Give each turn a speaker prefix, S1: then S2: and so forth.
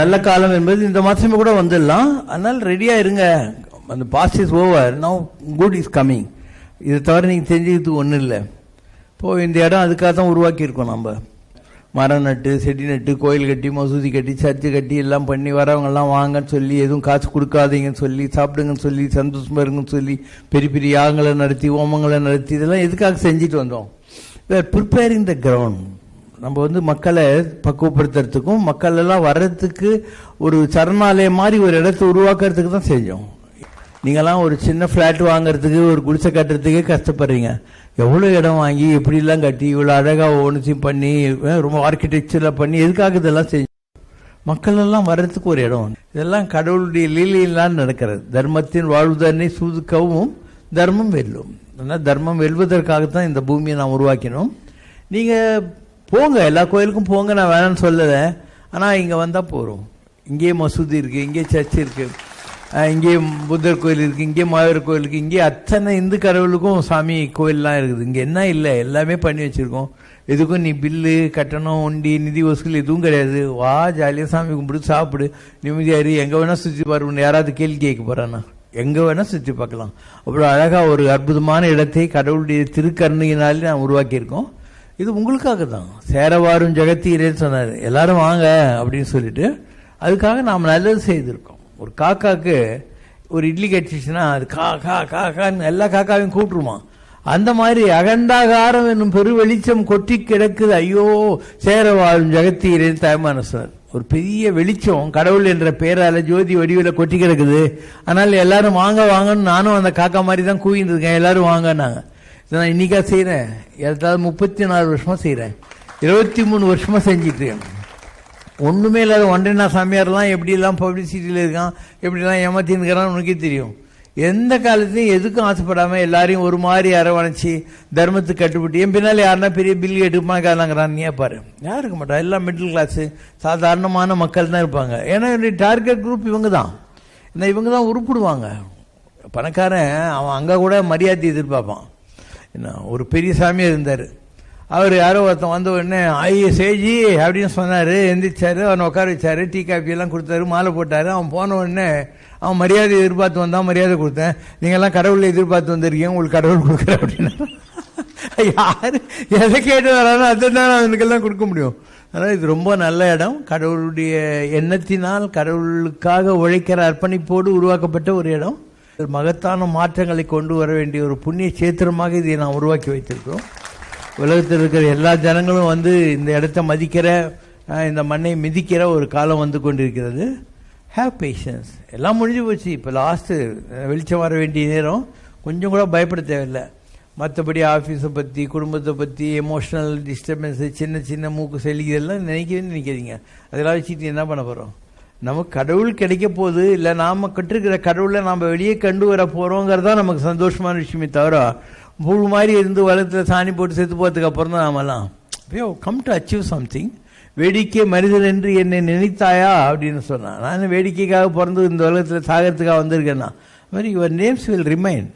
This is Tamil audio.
S1: நல்ல காலம் என்பது இந்த மாதமே கூட வந்துடலாம். அதனால் ரெடியாக இருங்க. அந்த past is over now good is coming இதை தவிர நீங்கள் தெரிஞ்சுக்கிறதுக்கு ஒன்றும் இல்லை. இப்போது இந்த இடம் அதுக்காக தான் உருவாக்கியிருக்கோம் நம்ம மரம் நட்டு செடி நட்டு கோயில் கட்டி மசூதி கட்டி சர்ச்சு கட்டி எல்லாம் பண்ணி வரவங்கெல்லாம் வாங்கன்னு சொல்லி எதுவும் காசு கொடுக்காதீங்கன்னு சொல்லி சாப்பிடுங்கன்னு சொல்லி சந்தோஷமாக இருங்கன்னு சொல்லி பெரிய பெரிய யாகங்களை நடத்தி ஓமங்களை நடத்தி இதெல்லாம் எதுக்காக செஞ்சுட்டு வந்தோம்? ப்ரிப்பேரிங் த கிரவுண்ட் நம்ம வந்து மக்களை பக்குவப்படுத்துறதுக்கும் மக்கள் எல்லாம் வர்றதுக்கு ஒரு சரணாலயம் மாதிரி ஒரு இடத்தை உருவாக்குறதுக்கு தான் செஞ்சோம் நீங்கெல்லாம் ஒரு சின்ன ஃப்ளாட் வாங்குறதுக்கு ஒரு குடிசை கட்டுறதுக்கே கஷ்டப்படுறீங்க. எவ்வளோ இடம் வாங்கி எப்படிலாம் கட்டி இவ்வளோ அழகாக ஒன்றுத்தையும் பண்ணி ரொம்ப ஆர்கிடெக்சரில் பண்ணி எதுக்காக இதெல்லாம் செஞ்சோம் மக்கள் எல்லாம் வர்றதுக்கு ஒரு இடம். இதெல்லாம் கடவுளுடைய லீலையெல்லாம் நடக்கிறது. தர்மத்தின் வாழ்வுதனை சூதுக்கவும் தர்மம் வெல்லும். ஆனால் தர்மம் வெல்வதற்காகத்தான் இந்த பூமியை நாம் உருவாக்கினோம். நீங்கள் போங்க எல்லா கோயிலுக்கும் போங்க நான் வேணாம்னு சொல்லலை. ஆனால் இங்கே வந்தால் போகிறோம் இங்கேயே மசூதி இருக்குது இங்கே சர்ச் இருக்குது இங்கேயே இங்கே புத்தர் கோயில் இருக்குது இங்கே மாவீர் கோயில் இருக்குது இங்கே அத்தனை இந்து கடவுளுக்கும் சாமி கோயிலெலாம் இருக்குது. இங்கே என்ன இல்லை எல்லாமே பண்ணி வச்சுருக்கோம். எதுக்கும் நீ பில்லு கட்டணம் உண்டி நிதி வசூல் எதுவும் கிடையாது. வா ஜாலியாக சாமி கும்பிட்டு சாப்பிடு. நிம்மதியாரு எங்கே வேணால் சுற்றி பாருன்னு யாராவது கேள்வி கேட்க போகிறானா எங்கே வேணால் சுற்றி பார்க்கலாம். அவ்வளோ அழகாக ஒரு அற்புதமான இடத்தை கடவுளுடைய திருக்கருணையினாலே நான் உருவாக்கியிருக்கோம். இது உங்களுக்காக தான் சேரவாரும் ஜெகத்தீரேன்னு சொன்னார். எல்லாரும் வாங்க அப்படின்னு சொல்லிட்டு அதுக்காக நாம் நல்லது செய்திருக்கோம். ஒரு காக்காக்கு ஒரு இட்லி கட்சிச்சுன்னா அது கா கா கா கான்னு எல்லா காக்காவையும் கூப்பிட்டுருமா. அந்த மாதிரி அகண்டாகாரம் என்னும் பெரு வெளிச்சம் கொட்டி கிடக்குது. ஐயோ சேர வாழும் ஜெகத்தீரேன்னு தயமான சார் ஒரு பெரிய வெளிச்சம் கடவுள் என்ற பேரால ஜோதி வடிவில் கொட்டி கிடக்குது. அதனால் எல்லாரும் வாங்க வாங்கன்னு நானும் அந்த காக்கா மாதிரி தான் கூவிட்டு இருக்கேன். எல்லாரும் வாங்கன்னாங்க. இதை நான் இன்னைக்கா செய்கிறேன் ஏதாவது முப்பத்தி நாலு வருஷமா செய்கிறேன் இருபத்தி மூணு வருஷமா செஞ்சுட்டு இருக்கேன். ஒன்றுமே இல்லாத ஒன்றரை சாமியார்லாம் எப்படிலாம் பப்ளிசிட்டியில் இருக்கான் எப்படிலாம் ஏமாத்தின்னுக்கிறான் இருக்கிறான்னு உனக்கே தெரியும். எந்த காலத்துலையும் எதுக்கும் ஆசைப்படாமல் எல்லாரையும் ஒரு மாதிரி அரவணைச்சி தர்மத்துக்கு கட்டுப்பட்டு என் பின்னால் யாருன்னா பெரிய பில் எடுப்பாங்கிறான் நீ பாரு. யாரும் இருக்க மாட்டா? எல்லாம் மிடில் கிளாஸு சாதாரணமான மக்கள் தான் இருப்பாங்க. ஏன்னா என்னுடைய டார்கெட் குரூப் இவங்க தான் ஏன்னா இவங்க தான் உருப்பிடுவாங்க. பணக்காரன் அவன் அங்கே கூட மரியாதை எதிர்பார்ப்பான். என்ன ஒரு பெரிய சாமியாக இருந்தார். அவர் யாரோ ஒருத்தன் வந்த உடனே ஐய சேஜி அப்படின்னு சொன்னார். எந்திரிச்சாரு அவனை உட்கார வச்சாரு. டீ காஃபியெல்லாம் கொடுத்தாரு மாலை போட்டார். அவன் போன உடனே அவன் மரியாதை எதிர்பார்த்து வந்தான் மரியாதை கொடுத்தேன். நீங்கள்லாம் கடவுளை எதிர்பார்த்து வந்திருக்கீங்க உங்களுக்கு கடவுள் கொடுக்குற அப்படின்னா யார் எதை கேட்டு வரானோ அதை தான் அவனுக்கெல்லாம் கொடுக்க முடியும். அதனால் இது ரொம்ப நல்ல இடம். கடவுளுடைய எண்ணத்தினால் கடவுளுக்காக உழைக்கிற அர்ப்பணிப்போடு உருவாக்கப்பட்ட ஒரு இடம். மகத்தான மாற்றங்களை கொண்டு வர வேண்டிய ஒரு புண்ணிய சேத்திரமாக இதை நாம் உருவாக்கி வைத்திருக்கிறோம். உலகத்தில் இருக்கிற எல்லா ஜனங்களும் வந்து இந்த இடத்த மதிக்கிற இந்த மண்ணை மிதிக்கிற ஒரு காலம் வந்து கொண்டிருக்கிறது. ஹேவ் பேஷன்ஸ் எல்லாம் முடிஞ்சு போச்சு. இப்போ லாஸ்ட்டு வெளிச்சம் வர வேண்டிய நேரம். கொஞ்சம் கூட பயப்பட தேவையில்லை. மற்றபடி ஆஃபீஸை பற்றி குடும்பத்தை பற்றி எமோஷனல் டிஸ்டர்பன்ஸு சின்ன சின்ன மூக்கு செலி இதெல்லாம் நினைக்கவே நினைக்காதீங்க. அதெல்லாம் வச்சுட்டு என்ன பண்ண போகிறோம் நமக்கு கடவுள் கிடைக்க போகுது இல்லை நாம் கட்டிருக்கிற கடவுளை நாம் வெளியே கண்டு வர போகிறோங்கிறது தான் நமக்கு சந்தோஷமான விஷயமே தவிர மூணு மாதிரி இருந்து வளத்தில் சாணி போட்டு செத்து போகிறதுக்கு அப்புறம் தான் நாமெல்லாம் கம் டு அச்சீவ் சம்திங் வேடிக்கை மனிதன் என்று என்னை நினைத்தாயா அப்படின்னு சொன்னான். நான் வேடிக்கைக்காக பிறந்து இந்த உலகத்தில் சாகிறதுக்காக வந்திருக்கேன்னா மாதிரி யுவர் நேம்ஸ் வில் ரிமைன்